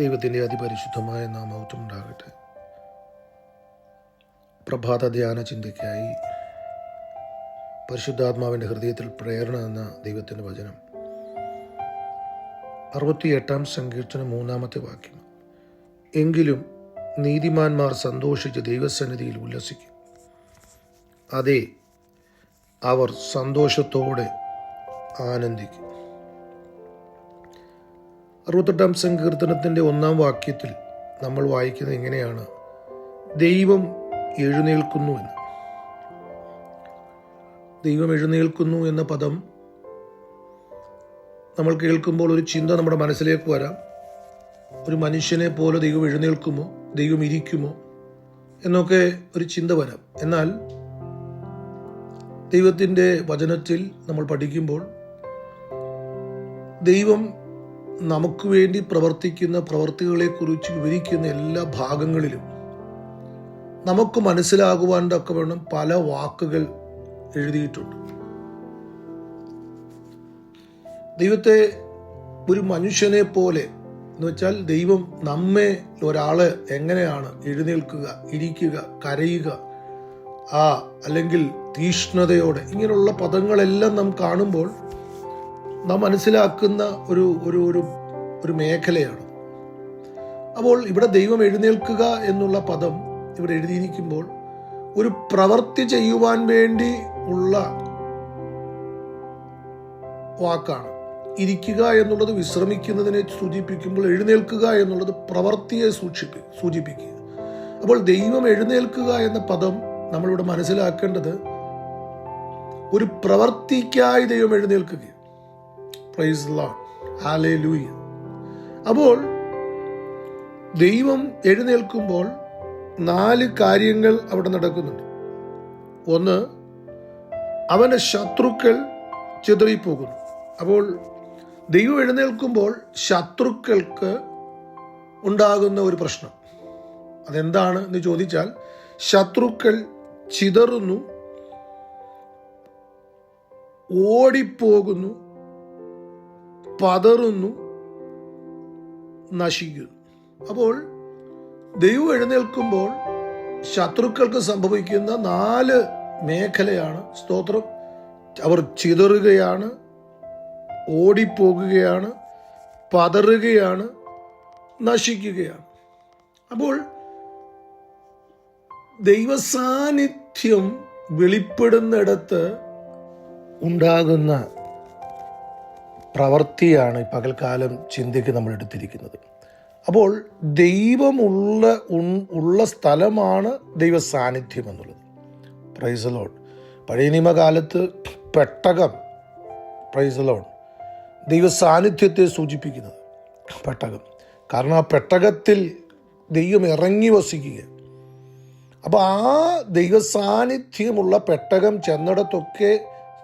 ദൈവത്തിന്റെ അതിപരിശുദ്ധമായ ഉണ്ടാകട്ടെ പ്രഭാത ധ്യാന ചിന്തയ്ക്കായി പരിശുദ്ധാത്മാവിന്റെ ഹൃദയത്തിൽ പ്രേരണ എന്ന ദൈവത്തിന്റെ വചനം. അറുപത്തിയെട്ടാം സങ്കീർത്തനം മൂന്നാമത്തെ വാക്യം. എങ്കിലും നീതിമാന്മാർ സന്തോഷിച്ച് ദൈവസന്നിധിയിൽ ഉല്ലസിക്കും. അതെ അവർ സന്തോഷത്തോടെ ആനന്ദിക്കും. അറുപത്തെട്ടാം സങ്കീർത്തനത്തിന്റെ ഒന്നാം വാക്യത്തിൽ നമ്മൾ വായിക്കുന്നത് ഇങ്ങനെയാണ്. ദൈവം എഴുന്നേൽക്കുന്നു എന്ന്. ദൈവം എഴുന്നേൽക്കുന്നു എന്ന പദം നമ്മൾ കേൾക്കുമ്പോൾ ഒരു ചിന്ത നമ്മുടെ മനസ്സിലേക്ക് വരാം. ഒരു മനുഷ്യനെ പോലെ ദൈവം എഴുന്നേൽക്കുമോ? ദൈവം ഇരിക്കുമോ? എന്നൊക്കെ ഒരു ചിന്ത വരാം. എന്നാൽ ദൈവത്തിന്റെ വചനത്തിൽ നമ്മൾ പഠിക്കുമ്പോൾ ദൈവം നമുക്ക് വേണ്ടി പ്രവർത്തിക്കുന്ന പ്രവർത്തികളെക്കുറിച്ച് വിവരിക്കുന്ന എല്ലാ ഭാഗങ്ങളിലും നമുക്ക് മനസ്സിലാകുവാൻ വേണം പല വാക്കുകൾ എഴുതിയിട്ടുണ്ട്. ദൈവത്തെ ഒരു മനുഷ്യനെ പോലെ എന്ന് വെച്ചാൽ ദൈവം നമ്മെ ഒരാൾ എങ്ങനെയാണ് എഴുന്നേൽക്കുക ഇരിക്കുക കരയുക ആ അല്ലെങ്കിൽ തീഷ്ണതയോടെ ഇങ്ങനെയുള്ള പദങ്ങളെല്ലാം നാം കാണുമ്പോൾ നാം മനസ്സിലാക്കുന്ന ഒരു ഒരു ഒരു ഒരു മേഖലയാണ്. അപ്പോൾ ഇവിടെ ദൈവം എഴുന്നേൽക്കുക എന്നുള്ള പദം ഇവിടെ എഴുതിയിരിക്കുമ്പോൾ ഒരു പ്രവൃത്തി ചെയ്യുവാൻ വേണ്ടി ഉള്ള വാക്കാണ്. ഇരിക്കുക എന്നുള്ളത് വിശ്രമിക്കുന്നതിനെ സൂചിപ്പിക്കുമ്പോൾ എഴുന്നേൽക്കുക എന്നുള്ളത് പ്രവൃത്തിയെ സൂക്ഷിപ്പി സൂചിപ്പിക്കുക. അപ്പോൾ ദൈവം എഴുന്നേൽക്കുക എന്ന പദം നമ്മളിവിടെ മനസ്സിലാക്കേണ്ടത് ഒരു പ്രവൃത്തിക്കായി ദൈവം എഴുന്നേൽക്കുകയാണ്. പ്രൈസ് ലോ ഹാലേ ലൂയ അപ്പോൾ ദൈവം എഴുന്നേൽക്കുമ്പോൾ നാല് കാര്യങ്ങൾ അവിടെ നടക്കുന്നുണ്ട്. ഒന്ന് അവന്റെ ശത്രുക്കൾ ചിതറിപ്പോകുന്നു. അപ്പോൾ ദൈവം എഴുന്നേൽക്കുമ്പോൾ ശത്രുക്കൾക്ക് ഉണ്ടാകുന്ന ഒരു പ്രശ്നം. അതെന്താണ് എന്ന് ചോദിച്ചാൽ ശത്രുക്കൾ ചിതറുന്നു ഓടിപ്പോകുന്നു പതറുന്നു നശിക്കുന്നു. അപ്പോൾ ദൈവം എഴുന്നേൽക്കുമ്പോൾ ശത്രുക്കൾക്ക് സംഭവിക്കുന്ന നാല് മേഖലയാണ് സ്തോത്രം. അവർ ചിതറുകയാണ് ഓടിപ്പോകുകയാണ് പതറുകയാണ് നശിക്കുകയാണ്. അപ്പോൾ ദൈവസാന്നിധ്യം വെളിപ്പെടുന്നിടത്ത് ഉണ്ടാകുന്ന പ്രവൃത്തിയാണ് പകൽക്കാലം ചിന്തയ്ക്ക് നമ്മൾ എടുത്തിരിക്കുന്നത്. അപ്പോൾ ദൈവമുള്ള ഉള്ള സ്ഥലമാണ് ദൈവ സാന്നിധ്യം എന്നുള്ളത് പ്രൈസലോൺ പഴയ നിയമകാലത്ത് പെട്ടകം പ്രൈസലോൺ ദൈവ സാന്നിധ്യത്തെ സൂചിപ്പിക്കുന്നത് പെട്ടകം. കാരണം ആ പെട്ടകത്തിൽ ദൈവം ഇറങ്ങി വസിക്കുക. അപ്പോൾ ആ ദൈവ സാന്നിധ്യമുള്ള പെട്ടകം ചെന്നിടത്തൊക്കെ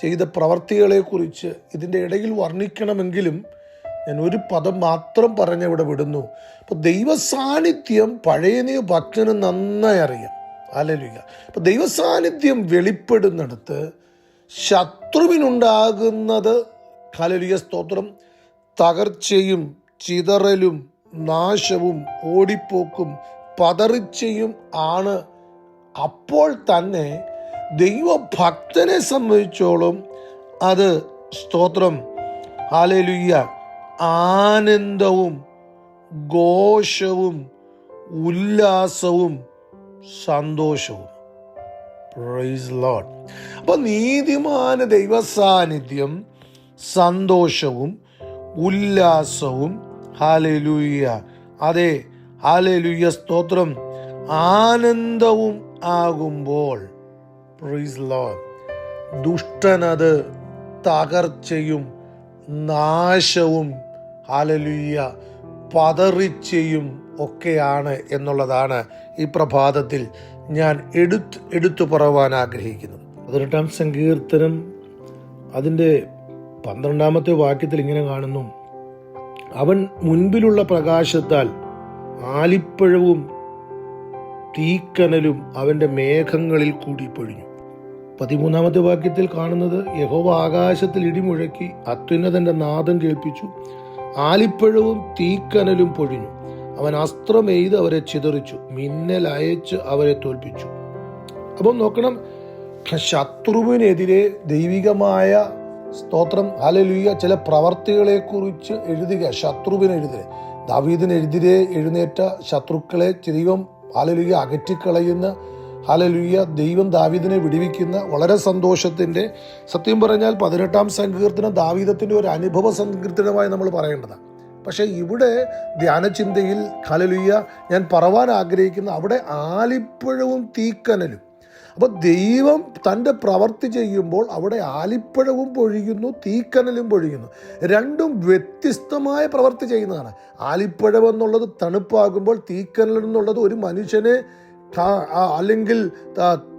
ചെയ്ത പ്രവർത്തികളെക്കുറിച്ച് ഇതിന്റെ ഇടയിൽ വർണിക്കണമെങ്കിലും ഞാൻ ഒരു പദം മാത്രം പറഞ്ഞവിടെ വിടുന്നു. അപ്പോൾ ദൈവ സാന്നിധ്യം പഴയ ഭക്തന് നന്നായി അറിയാം. അലലുക അപ്പോൾ ദൈവ സാന്നിധ്യം വെളിപ്പെടുന്നിടത്ത് ശത്രുവിനുണ്ടാകുന്നത് കലലിയ സ്തോത്രം തകർച്ചയും ചിതറലും നാശവും ഓടിപ്പോക്കും പതറിച്ചയും ആണ്. അപ്പോൾ തന്നെ ദൈവഭക്തനെ സംബന്ധിച്ചോളം അത് സ്തോത്രം. ഹാലലുയ്യ ആനന്ദവും ഘോഷവും ഉല്ലാസവും സന്തോഷവും. അപ്പൊ നീതിമാന ദൈവസാന്നിധ്യം സന്തോഷവും ഉല്ലാസവും. ഹാലലുയ്യ അതെ ഹാലലുയ്യ സ്തോത്രം. ആനന്ദവും ആകുമ്പോൾ ദുഷ്ടനത് തകർച്ചയും നാശവും ഹാലലുയ്യ പതറിച്ചയും ഒക്കെയാണ് എന്നുള്ളതാണ് ഈ പ്രഭാതത്തിൽ ഞാൻ എടുത്ത് എടുത്തു പറവാൻ ആഗ്രഹിക്കുന്നു. പതിനെട്ടാം സങ്കീർത്തനം അതിന്റെ പന്ത്രണ്ടാമത്തെ വാക്യത്തിൽ ഇങ്ങനെ കാണുന്നു. അവൻ മുൻപിലുള്ള പ്രകാശത്താൽ ആലിപ്പഴവും തീക്കനലും അവന്റെ മേഘങ്ങളിൽ കൂടി പൊഴിഞ്ഞു പതിമൂന്നാമത്തെ വാക്യത്തിൽ കാണുന്നത് യഹോവ ആകാശത്തിൽ ഇടിമുഴക്കി അത്യുന്നതന്റെ നാദം കേൾപ്പിച്ചു. ആലിപ്പഴവും തീക്കനലും പൊഴിഞ്ഞു. അവൻ അസ്ത്രമെയ്ത് അവരെ ചിതറിച്ചു. മിന്നൽ അയച്ച് അവരെ തോൽപ്പിച്ചു. അപ്പം നോക്കണം ശത്രുവിനെതിരെ ദൈവികമായ സ്തോത്രം ഹലലുയ്യ ചില പ്രവർത്തികളെ കുറിച്ച് എഴുതുക. ശത്രുവിനെതിരെ ദാവീദിനെതിരെ എഴുന്നേറ്റ ശത്രുക്കളെ ദൈവം ഹലലുയ്യ അകറ്റിക്കളയുന്ന ഹലലുയ്യ ദൈവം ദാവീദിനെ വിടിവിക്കുന്ന വളരെ സന്തോഷത്തിന്റെ സത്യം പറഞ്ഞാൽ പതിനെട്ടാം സങ്കീർത്തനം ദാവീദത്തിന്റെ ഒരു അനുഭവ സങ്കീർത്തനമായി നമ്മൾ പറയേണ്ടതാണ്. പക്ഷേ ഇവിടെ ധ്യാനചിന്തയിൽ ഹാലലുയ്യ ഞാൻ പറവാൻ ആഗ്രഹിക്കുന്ന അവിടെ ആലിപ്പഴവും തീക്കനലും. അപ്പോൾ ദൈവം തന്റെ പ്രവർത്തി ചെയ്യുമ്പോൾ അവിടെ ആലിപ്പഴവും പൊഴിയുന്നു തീക്കനലും പൊഴിയുന്നു. രണ്ടും വ്യത്യസ്തമായ പ്രവർത്തി ചെയ്യുന്നതാണ്. ആലിപ്പഴം എന്നുള്ളത് തണുപ്പാകുമ്പോൾ തീക്കനൽ എന്നുള്ളത് ഒരു മനുഷ്യനെ അല്ലെങ്കിൽ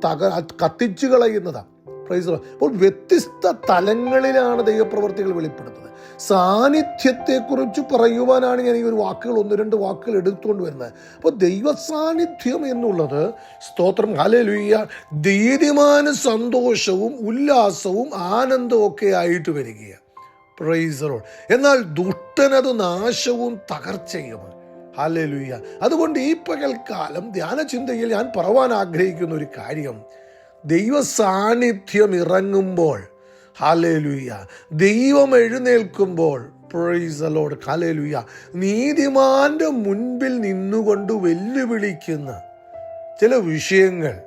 തക കത്തിച്ചു കളയുന്നതാണ് പ്രൈസ്. അപ്പോൾ വ്യത്യസ്ത തലങ്ങളിലാണ് ദൈവപ്രവർത്തികൾ വെളിപ്പെടുന്നത്. സാന്നിധ്യത്തെക്കുറിച്ച് പറയുവാനാണ് ഞാൻ ഈ ഒരു വാക്കുകൾ ഒന്ന് രണ്ട് വാക്കുകൾ എടുത്തുകൊണ്ട് വരുന്നത്. അപ്പോൾ ദൈവ സാന്നിധ്യം എന്നുള്ളത് സ്തോത്രം ഹലലുയ്യ ദീതിമാന സന്തോഷവും ഉല്ലാസവും ആനന്ദവും ഒക്കെ ആയിട്ട് വരികയാണ്. പ്രൈസറോൾ എന്നാൽ ദുഷ്ടനത് നാശവും തകർച്ചയുമാണ്. ഹല്ലേലൂയ. അതുകൊണ്ട് ഈ പകൽക്കാലം ധ്യാനചിന്തയിൽ ഞാൻ പറവാൻ ആഗ്രഹിക്കുന്ന ഒരു കാര്യം. ദൈവ സാന്നിധ്യം ഇറങ്ങുമ്പോൾ ഹാലലുയ്യ ദൈവം എഴുന്നേൽക്കുമ്പോൾ പ്രൈസലോട് ഹാലലുയ്യ നീതിമാന്റെ മുൻപിൽ നിന്നുകൊണ്ട് വെല്ലുവിളിക്കുന്ന ചില വിഷയങ്ങൾ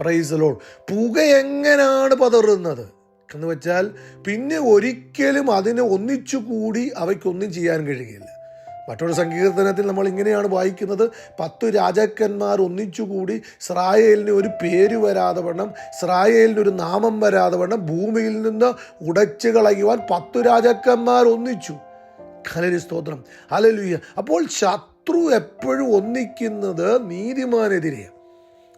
പ്രൈസലോട് പുക എങ്ങനെയാണ് പതറുന്നത്? എന്ന് വെച്ചാൽ പിന്നെ ഒരിക്കലും അതിനെ ഒന്നിച്ചു കൂടി അവയ്ക്കൊന്നും ചെയ്യാൻ കഴിയില്ല. മറ്റൊരു സങ്കീർത്തനത്തിൽ നമ്മൾ ഇങ്ങനെയാണ് വായിക്കുന്നത്. പത്തു രാജാക്കന്മാർ ഒന്നിച്ചുകൂടി ഇസ്രായേലിന് ഒരു പേര് വരാതെ വണ്ണം ഇസ്രായേലിന് ഒരു നാമം വരാതെ വണ്ണം ഭൂമിയിൽ നിന്ന് ഉടച്ചു കളയുവാൻ പത്തു രാജാക്കന്മാർ ഒന്നിച്ചു. ഹലലി സ്തോത്രം. ഹലലുയ്യ അപ്പോൾ ശത്രു എപ്പോഴും ഒന്നിക്കുന്നത് നീതിമാനെതിരെ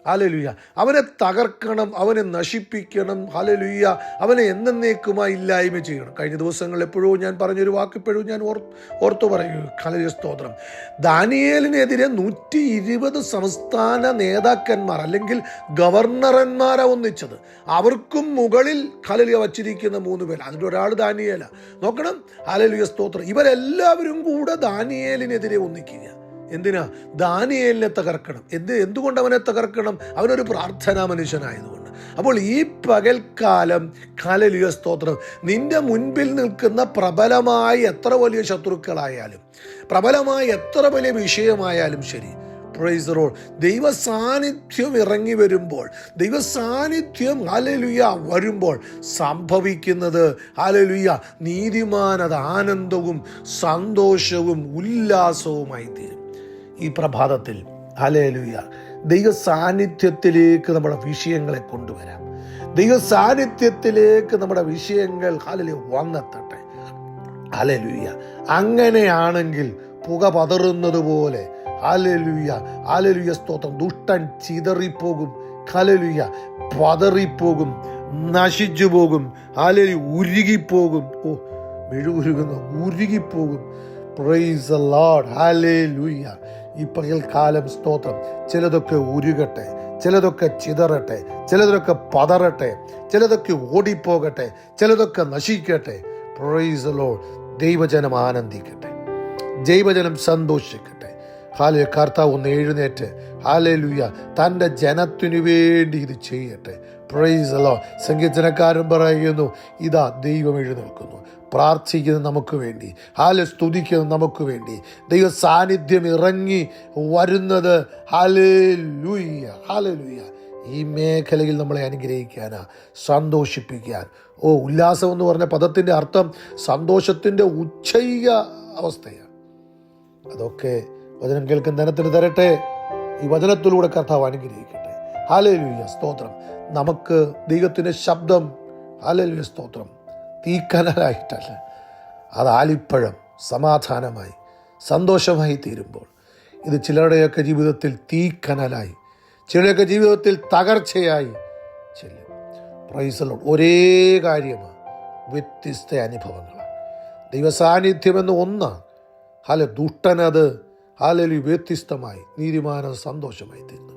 ഹലലുയ്യ അവനെ തകർക്കണം അവനെ നശിപ്പിക്കണം ഹലലുയ്യ അവനെ എന്നേക്കുമായി ഇല്ലായ്മ ചെയ്യണം. കഴിഞ്ഞ ദിവസങ്ങൾ എപ്പോഴും ഞാൻ പറഞ്ഞൊരു വാക്ക് ഇപ്പോഴും ഞാൻ ഓർ ഓർത്തു പറയൂ ഹലലിയ സ്തോത്രം. ദാനിയേലിനെതിരെ നൂറ്റി ഇരുപത് സംസ്ഥാന നേതാക്കന്മാർ അല്ലെങ്കിൽ ഗവർണറന്മാരാ ഒന്നിച്ചത്. അവർക്കും മുകളിൽ ഹലലിയ വച്ചിരിക്കുന്ന മൂന്ന് പേർ അതിന്റെ ഒരാൾ ദാനിയേല. നോക്കണം. ഹലലിയ സ്തോത്രം. ഇവരെല്ലാവരും കൂടെ ദാനിയേലിനെതിരെ ഒന്നിക്കുക എന്തിനാ? ദാനിയേലിനെ തകർക്കണം. എന്ത് എന്തുകൊണ്ട് അവനെ തകർക്കണം? അവനൊരു പ്രാർത്ഥനാ മനുഷ്യനായതുകൊണ്ട്. അപ്പോൾ ഈ പകൽക്കാലം കാലലിയ സ്തോത്രം നിന്റെ മുൻപിൽ നിൽക്കുന്ന പ്രബലമായി എത്ര വലിയ ശത്രുക്കളായാലും പ്രബലമായി എത്ര വലിയ വിഷയമായാലും ശരി പ്രൈസ് റോൾ ദൈവ സാന്നിധ്യം ഇറങ്ങി വരുമ്പോൾ ദൈവ സാന്നിധ്യം ഹാലലുയ വരുമ്പോൾ സംഭവിക്കുന്നത് ഹാലലുയ നീതിമാനത ആനന്ദവും സന്തോഷവും ഉല്ലാസവുമായി തീരും ഈ പ്രഭാതത്തിൽ ഹലേലുയ ദൈവ സാന്നിധ്യത്തിലേക്ക് നമ്മുടെ വിഷയങ്ങളെ കൊണ്ടുവരാം. ദൈവ സാന്നിധ്യത്തിലേക്ക് നമ്മുടെ വിഷയങ്ങൾ ഹലലു വന്നെത്തട്ടെ. ഹലലുയ അങ്ങനെയാണെങ്കിൽ പുക പതറുന്നത് പോലെ ഹലലുയ ഹലലുയ സ്തോത്രം. ദുഷ്ടൻ ചിതറിപ്പോകും ഹലലുയ പതറിപ്പോകും നശിച്ചു പോകും ഹലലു ഉരുകിപ്പോകും. ഓ മെഴുകുരുകുന്ന ഉരുകിപ്പോകും. പ്രൈസ് ലോഡ് ഹാലേലൂയ ഈ പകൽക്കാലം സ്തോത്രം. ചിലതൊക്കെ ഉരുകട്ടെ ചിലതൊക്കെ ചിതറട്ടെ ചിലതൊക്കെ പതറട്ടെ ചിലതൊക്കെ ഓടിപ്പോകട്ടെ ചിലതൊക്കെ നശിക്കട്ടെ. പ്രൈസ് ലോഡ് ദൈവജനം ആനന്ദിക്കട്ടെ. ദൈവജനം സന്തോഷിക്കട്ടെ. ഹാലയ കർത്താവ് ഒന്ന് എഴുന്നേറ്റ് ഹാലേലുയ തന്റെ ജനത്തിനു വേണ്ടി ഇത് ചെയ്യട്ടെ. പ്രൈസ് അലോ സംഗീതനക്കാരൻ പറയുന്നു ഇതാ ദൈവം എഴുന്നേൽക്കുന്നു. പ്രാർത്ഥിക്കുന്നത് നമുക്ക് വേണ്ടി. ഹാൽ സ്തുതിക്കുന്നത് നമുക്ക് വേണ്ടി. ദൈവ സാന്നിധ്യം ഇറങ്ങി വരുന്നത്. ഹാലേ ലൂയ്യ ഈ മേഖലയിൽ നമ്മളെ അനുഗ്രഹിക്കാനാ സന്തോഷിപ്പിക്കാൻ. ഓ ഉല്ലാസം എന്ന് പറഞ്ഞ പദത്തിന്റെ അർത്ഥം സന്തോഷത്തിന്റെ ഉച്ചയ അവസ്ഥയാണ്. അതൊക്കെ വചനം കേൾക്കുന്ന തരട്ടെ. ഈ വചനത്തിലൂടെ കർത്താവ് അനുഗ്രഹിക്കട്ടെ. ഹാലലുയ സ്തോത്രം. നമുക്ക് ദൈവത്തിന്റെ ശബ്ദം ഹാലലുയ സ്തോത്രം. തീക്കനലായിട്ടല്ല. അത് ആലിപ്പഴം സമാധാനമായി സന്തോഷമായി തീരുമ്പോൾ. ഇത് ചിലരുടെയൊക്കെ ജീവിതത്തിൽ തീക്കനലായി ചിലരുടെയൊക്കെ ജീവിതത്തിൽ തകർച്ചയായി ചെല്ലും. പ്രൈസലോട് ഒരേ കാര്യമാണ്. വ്യത്യസ്ത അനുഭവങ്ങളാണ്. ദൈവസാന്നിധ്യമെന്ന് ഒന്നാണ് ഹല ദുഷ്ടനത് ഹാലലി വ്യത്യസ്തമായി നീതിമാന സന്തോഷമായി തീർന്നു.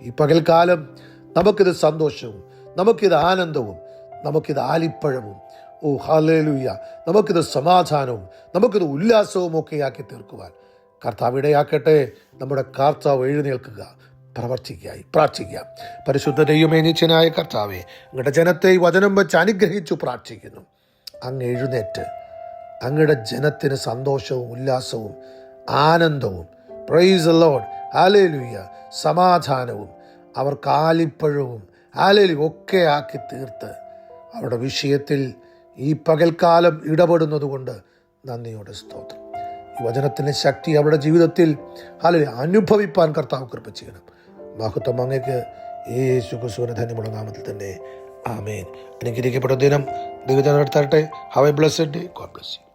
ഈ പകൽക്കാലം നമുക്കിത് സന്തോഷവും നമുക്കിത് ആനന്ദവും നമുക്കിത് ആലിപ്പഴവും ഓ ഹാലലുയ്യ നമുക്കിത് സമാധാനവും നമുക്കിത് ഉല്ലാസവും ഒക്കെ ആക്കി തീർക്കുവാൻ കർത്താവ് ഇടയാക്കട്ടെ. നമ്മുടെ കർത്താവ് എഴുന്നേൽക്കുക പ്രവർത്തിക്കായി പ്രാർത്ഥിക്കാം പരിശുദ്ധ ദൈവമേനിച്ചനായ കർത്താവെ അങ്ങയുടെ ജനത്തെ വചനം വെച്ച് അനുഗ്രഹിച്ചു പ്രാർത്ഥിക്കുന്നു. അങ്ങ് എഴുന്നേറ്റ് അങ്ങയുടെ ജനത്തിന് സന്തോഷവും ഉല്ലാസവും ആനന്ദവും. പ്രൈസ് ലോഡ് ആലേലുയ്യ സമാധാനവും. അവർ കാലിപ്പഴവും ആലേലി ഒക്കെ ആക്കി തീർത്ത് അവരുടെ വിഷയത്തിൽ ഈ പകൽക്കാലം ഇടപെടുന്നത് കൊണ്ട് നന്ദിയോടെ സ്തോത്രം. ഈ വചനത്തിന്റെ ശക്തി അവരുടെ ജീവിതത്തിൽ അല്ലെങ്കിൽ അനുഭവിപ്പാൻ കർത്താവ് കൃപ ചെയ്യണം. മഹത്വം അങ്ങേക്ക് യേശു ക്രിസ്തുവിന് ധന്യമുള്ള നാമത്തിൽ തന്നെ. ആമേൻ. അനുഗ്രഹിക്കപ്പെട്ട ദിനം ദൈവജനം നടത്തട്ടെ have a blessed day God bless you